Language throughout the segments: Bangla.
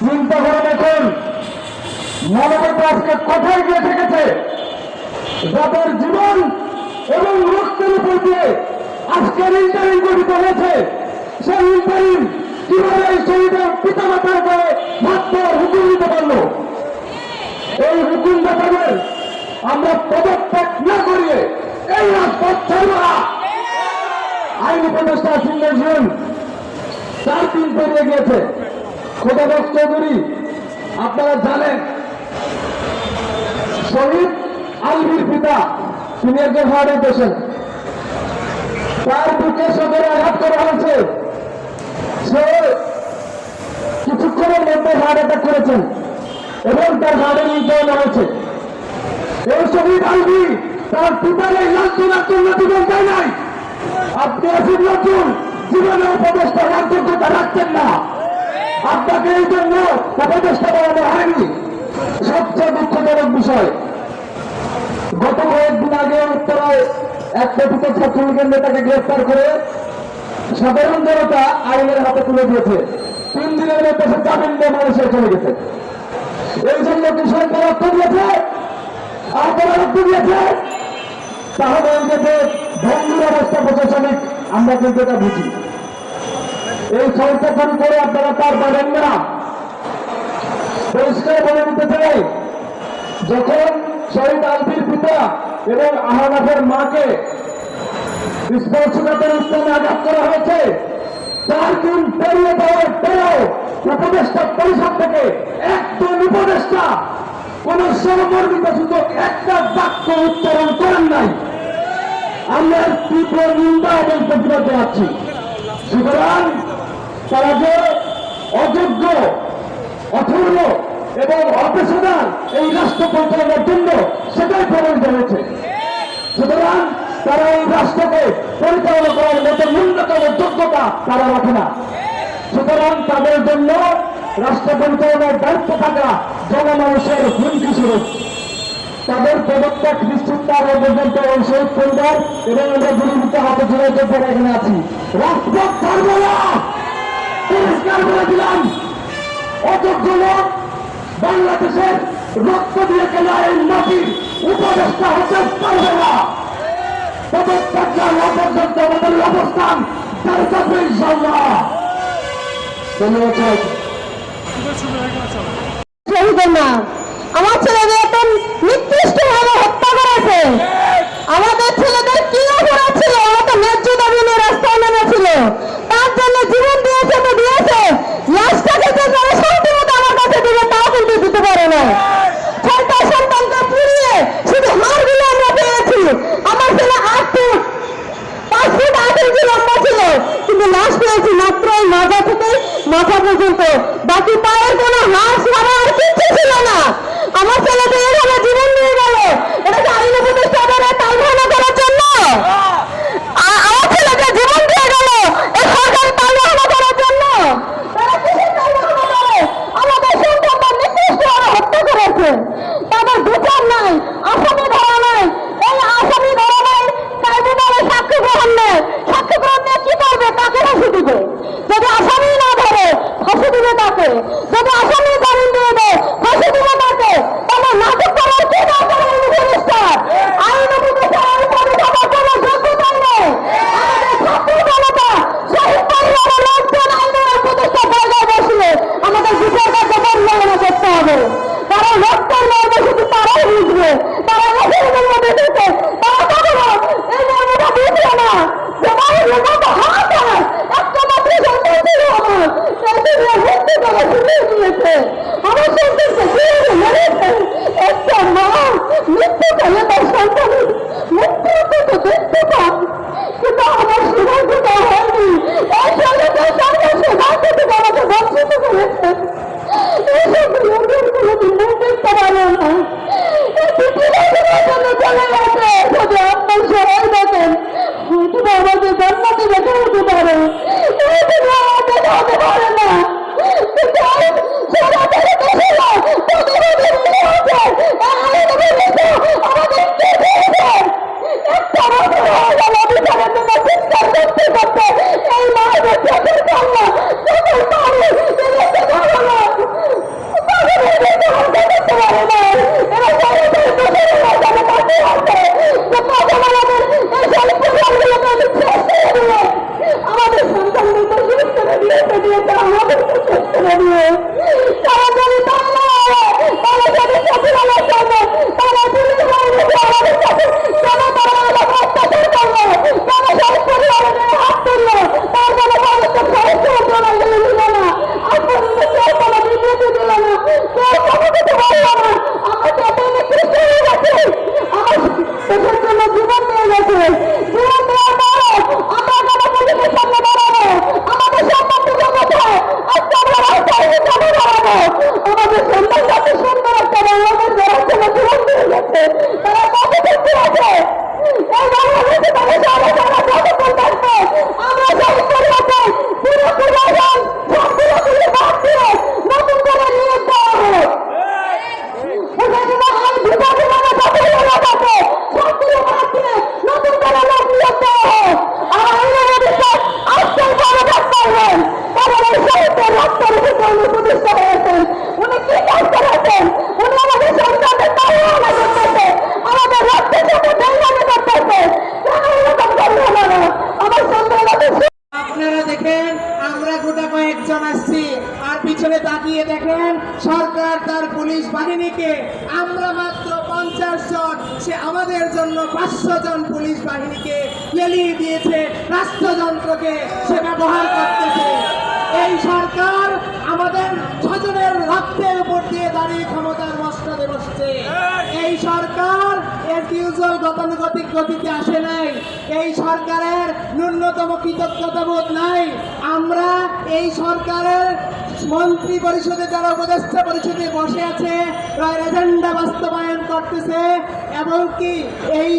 চিন্তা করে দেখুন মানবতা আজকে কোথায় গিয়ে থেকেছে? যাদের জীবন এবং রক্তের উপর দিয়ে আজকের ইন্টারিম গঠিত হয়েছে, সেই ইন্টারিম কীভাবে এই শহীদের পিতা মাতার ভাত দেওয়ার হুকুম দিতে পারল? এই হুকুম দাতাদের আমরা পদত্যাগ না করিয়ে এই রাজপথ ছাড়ব না। আইন উপদেষ্টা সিংহের চার দিন পেরিয়ে গিয়েছে। খোদাবক চৌধুরী আপনারা জানেন, শহীদ আলবির পিতা, তিনি একজন হার্টের পেশেন্ট। তার বুকে সদরে আঘাত করা হয়েছে। সে কিছুক্ষণের মধ্যে হার্ট অ্যাটাক করেছেন এবং তার হার্টে নির্যাতন হয়েছে। এই শহীদ আলবি তার পিতার এই লাঞ্ছনার জন্য জীবন দেয় নাই। আপনি আসিফ নজরুল জীবনে উপদেষ্টা রাজ্যতা রাখছেন না। আপনাকে এই জন্য উপদেষ্টা বানানো হয়নি। সবচেয়ে দুঃখজনক বিষয়, গত কয়েকদিন আগে উত্তরায় এক কথিত ছাত্রলীগের নেতাকে গ্রেফতার করে সাধারণ জনতা আইনের হাতে তুলে দিয়েছে। তিন দিনের মধ্যে সে জামিন নিয়ে মানুষের চলে গেছে। এই জন্য কৃষকরা রক্ত দিয়েছে? আপনারা রক্ত দিয়েছে? তাহলে এই যে ভঙ্গুর অবস্থা প্রশাসনিক, আমরা কিন্তু এটা বুঝি। এই সংশোধন করে আপনারা পার পাবেন না। পরিষ্কার বলে দিতে চাই, যখন শহীদ আলবির পিতা এবং আহনাফের মাকে স্পর্শকাতের স্থানে আঘাত করা হয়েছে, চার দিন পেরিয়ে দেওয়ার পরেও উপদেষ্টা পরিষদ থেকে একজন উপদেষ্টা কোন সহমর্মিত সুযোগ, একটা বাক্য উচ্চারণ করেন নাই। আমরা তীব্র নিন্দা এবং প্রতিবাদ জানাচ্ছি। সুতরাং তারা অযোগ্য অথর্ব এবং অপেশাদার এই রাষ্ট্র পরিচালনার জন্য সেটাই প্রমাণিত হয়েছে। সুতরাং তারা এই রাষ্ট্রকে পরিচালনা করার মতো ন্যূনতম যোগ্যতা তারা রাখে না। সুতরাং তাদের জন্য রাষ্ট্র পরিচালনার দায়িত্ব থাকা জনমানুষের হুমকি স্বরূপ। তাদের পদত্যাগ নিশ্চিত করার পর্যন্ত শহীদ পরিবার এবং আমরা গুলিবিদ্ধ হাতে করে এখানে আছি। না! পরিষ্কার করে দিলাম অযোগ্য লোক বাংলাদেশের রক্ত দিয়ে কেনা এই মাটির উপদেষ্টা হতে পারবে না। আমার ছেলেদের নিকৃষ্ট ভাবে হত্যা করেছে আমাদের ছেলেদের কি অপরাধ ছিল ওরা তো ন্যায্য দাবি নিয়ে রাস্তায় নেমেছিল তার জন্য জীবন দিয়েছে তো দিয়েছে লাশটাকে যে তারা শান্তি মতো আমার কাছে দিবে তাও কিন্তু দিতে পারে না ছয়টা সন্তানকে পুড়িয়ে শুধু হাড়গুলো আমরা পেয়েছি আমার ছেলে আট ফুট পাঁচ ফুট আট ইঞ্চি লম্বা ছিল কিন্তু লাশ পেয়েছি মাত্র এই মাথা থেকে মাথা পর্যন্ত বাকি পায়ের কোনো হাড় ছাড়া আর কিচ্ছু ছিল না। আমার ছেলেকে এভাবে জীবন নিয়ে গেল। এটা কি আইন করার জন্য? আমার জীবন জন্য। আমাদের হত্যা করেছে। নাই। আসামি ধরা নাই এই আসামি ধরা নাই ট্রাইব্যুনালে সাক্ষ্য গ্রহণ নেই সাক্ষ্য গ্রহণ নিয়ে কি করবে কাকে ফাঁসি দিবে যদি আসামি না ধরে ফাঁসি দিবে তাকে যদি আসামি জামিন দিয়ে দেয় ফাঁসি দিবে তাকে তাহলে নাটক করার কি দরকার আইন উপদেষ্টা আইন উপদেষ্টা আইন পরিষেবার কোনো যোগ্যতা নেই আমাদের ছাত্র জনতা শহীদ পরিবারের লোকজন আইনের উপদেষ্টা জায়গায় বসলে আমাদের বিচার কার্য পরিচালনা করতে হবে কারণ রক্তের মর্ম শুধু তারাই বুঝবে তারা রক্তের মর্ম দেখেছে তারা কখনো এই মর্মটা বুঝবে না যে মানুষের মতো হাত হয় একটা মাত্র সন্তান ছিল আমার সেই দিনে মুক্তি তারা শুনে দিয়েছে আমার সন্তানকে কীভাবে মেরেছে একটা মা মৃত্যু পেলে তার সন্তানের মুক্তি তো দেখতে পান কিন্তু আমার সৌভাগ্যটা হয়নি এই সরকার সরকার সৌভাগ্য থেকে আমাকে বঞ্চিত করেছে এইসব লোকের কোনোদিন মুখ দেখতে পারো না এই পৃথিবীর জন্য চলে গেছে যদি আপনার সবাই দেখেন হয়তো আমাদের জান্নাতে দেখা হতে পারে এই দিনে আমাদের হতে পারে না কিন্তু আমি সারা দেশে দেশে না তাদের ওদের মেয়ে আছে আইন উপদেষ্টা আমাদের কে দিয়েছে একটা বছর হয়ে গেল বিচারের জন্য চিৎকার করতে করতে এই মায়ের চোখের কান্না চোখের পানি এদেরকে ধরো না হবে তারা যদি তা না হয় তাহলে যদি সচিবালয় করবে তারা পুলিশ বাহিনীকে আমাদের সাথে কেন তারা আমাদের অত্যাচার করবে কেন সব পরিবারের গায়ে হাত তুললো তার কোনো পদক্ষেপ সরকার জানা গেলে দিল না আপনার কেউ কোনো বিবৃতি দিল না কেউ কোনো কিছু বলল না আমাকে এত নিকৃষ্ট হয়ে গেছে আমার দেশের জন্য জীবন দিয়ে গেছে জীবন দেওয়ার পরে আমরা কেন পুলিশের সামনে দাঁড়াবো আমাদের সম্পত্তি কোথায় আজকে আমরা রাস্তায় কেন দাঁড়াবো আমাদের সন্তান যাতে সুন্দর একটা বাংলাদেশ যারা ছেলে জীবন দিয়ে গেছে তারা কত করতে আছে এই বাংলাদেশে তাদের সবাই তারা কতক্ষণ থাকবে আমরা শহীদ পরিবারকে পুরোপুরি বাগান সব পুরোপুরি বাদ দিয়ে নতুন করে নিয়ে দেওয়া হোক আমার সন্তান আপনারা দেখেন, আমরা গোটা কয়েকজন আসছি। আর পিছনে তাকিয়ে দেখেন, সরকার তার পুলিশ বাহিনীকে। আমরা মাত্র পঞ্চাশ জন, সে আমাদের জন্য পাঁচশো জন পুলিশ বাহিনীকে লেলিয়ে দিয়েছে, রাষ্ট্রযন্ত্রকে সে ব্যবহার করতেছে। এই সরকার আমাদের স্বজনের রক্তের উপর দিয়ে দাঁড়িয়ে ক্ষমতার মস্তদে বসছে। এই সরকার ইউজুয়াল গতানুগতিক গতিতে আসে নাই। এই সরকারের ন্যূনতম কৃতজ্ঞতাবোধ নাই। আমরা এই সরকারের মন্ত্রী পরিষদে যারা উপদেষ্টা পরিষদে বসে আছে, তার এজেন্ডা বাস্তবায়ন করতেছে এবং কি এই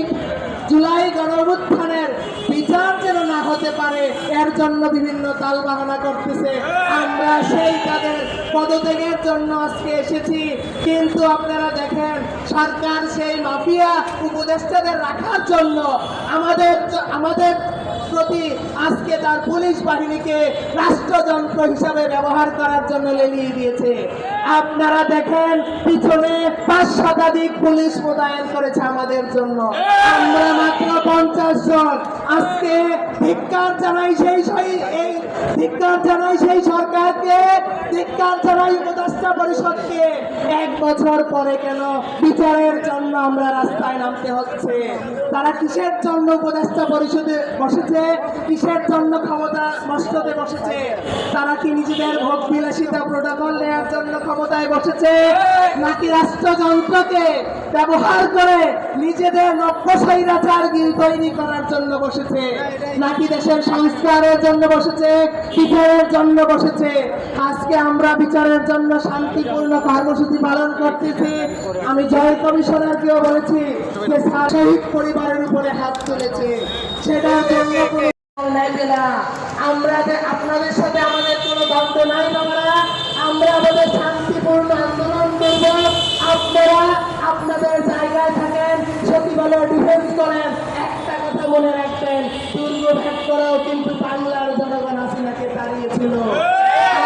জুলাই গণঅভ্যুত্থানের বিচার যেন না হতে পারে, এর জন্য বিভিন্ন তালবাহানা করতেছে। আমরা সেই তাদের পদত্যাগের জন্য আজকে এসেছি, কিন্তু দেখেন, সরকার সেই মাফিয়া উপদেষ্টাদের রাখার জন্য আমাদের আমাদের প্রতি আজকে তার পুলিশ বাহিনীকে রাষ্ট্রযন্ত্র হিসাবে ব্যবহার করার জন্য লেলিয়ে দিয়েছে। আপনারা দেখেন, পিছনে পাঁচ শতাধিক পুলিশ মোতায়েন করেছে আমাদের জন্য। আমরা মাত্র পঞ্চাশ জন। আজকে ধিক্কার জানাই সেই এই ধিক্কার জানাই সেই সরকারকে, ধিক্কার জানাই উপদেষ্টা পরিষদকে। এক বছর পরে কেন বিচারের জন্য আমরা রাস্তায় নামতে হচ্ছে? তারা কিসের জন্য উপদেষ্টা পরিষদে বসেছে? কিসের জন্য ক্ষমতা মস্তদে বসেছে? তারা কি নিজেদের ভোগ বিলাসিতা প্রোটোকল নেওয়ার জন্য ক্ষমতায় বসেছে? নাকি রাষ্ট্রযন্ত্রকে ব্যবহার করে নিজেদের নব্য স্বৈরাচারগির তৈরি করার জন্য বসেছে। নাকি দেশের সংস্কারের জন্য বসেছে, বিচারের জন্য বসেছে? আজকে আমরা বিচারের জন্য শান্তিপূর্ণ কর্মসূচি পালন করতেছি। আমি জয় কমিশনার কমিশনারকেও বলেছি যে শহীদ পরিবারের উপরে হাত তুলেছে। সেটার জন্য আমরা আপনাদের সাথে আমাদের কোনো দ্বন্দ্ব নাই আমরা আমাদের শান্তিপূর্ণ আন্দোলন আপনাদের জায়গায় থাকেন সচিবালয় ডিফেন্স করেন। একটা কথা মনে রাখবেন, দুর্গ ভেদ করেও কিন্তু বাংলার জনগণ হাসিনাকে দাঁড়িয়েছিল।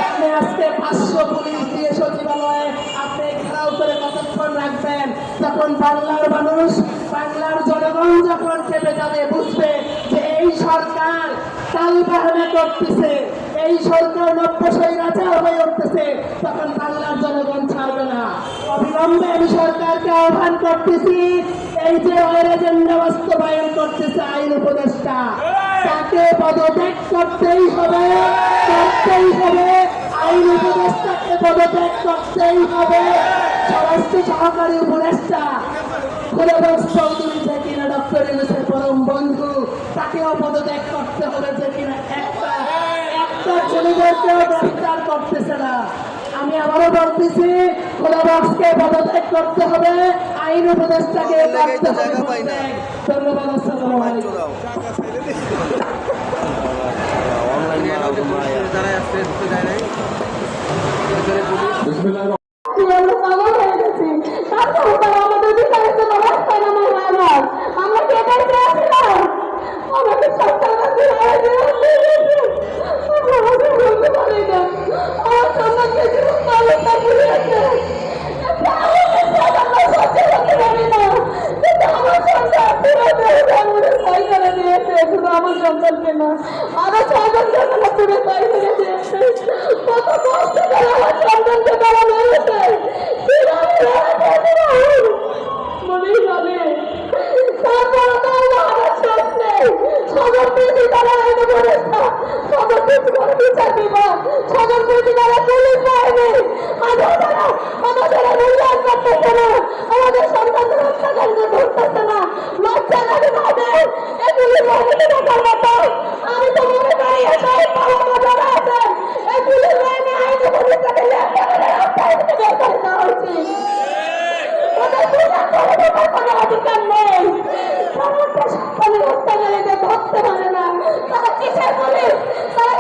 আপনি আজকে পাঁচশো পুলিশ দিয়ে সচিবালয়ে আপনি ঘেরাও করে কতক্ষণ রাখবেন? তখন বাংলার মানুষ, বাংলার জনগণ যখন খেপে যাবে, বুঝবে যে এই সরকার তাল বাহানা করতেছে। এই সরকার নব্য স্বৈরাচার হয়ে উঠতেছে। তখন বাংলার জনগণ ছাড়বে না অবিলম্বে আমি সরকারকে আহ্বান করতেছি, এই যে এজেন্ডা বাস্তবায়ন করতেছে আইন উপদেষ্টা, তাকে পদত্যাগ করতেই হবে করতেই হবে, আইন উপদেষ্টাকে পদত্যাগ করতেই হবে। স্বরাষ্ট্র সহকারী উপদেষ্টা কিনা ডক্টর পরম বন্ধু, তাকেও পদত্যাগ করতে হবে যে কিনা একটা একটা ছেলেদেরকেও গ্রেফতার করতেছে না। আমি আবারও বলতেছি খোলাবাসকে পদত্যাগ করতে হবে। আইন উপদেষ্টাকে হবে। ধন্যবাদ আসসালামু আলাইকুম। তারা আমাদের মূল্যায়ন না। আমাদের সন্তানদের হত্যাকারীকে আমি তো মনে করি এসব বাবা মা করে দেওয়া উচিত নেই। সমস্ত সন্তানের হত্যাকারীকে ধরতে পারে না। তারা কিসের বলে তারা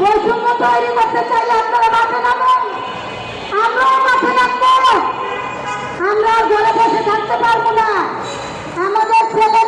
বৈষম্য তৈরি করতে চাইলে আপনারা মাঠে নামেন। আমরাও মাঠে নামবো। আমরা ঘরে বসে থাকতে পারব না। আমাদের ছেলে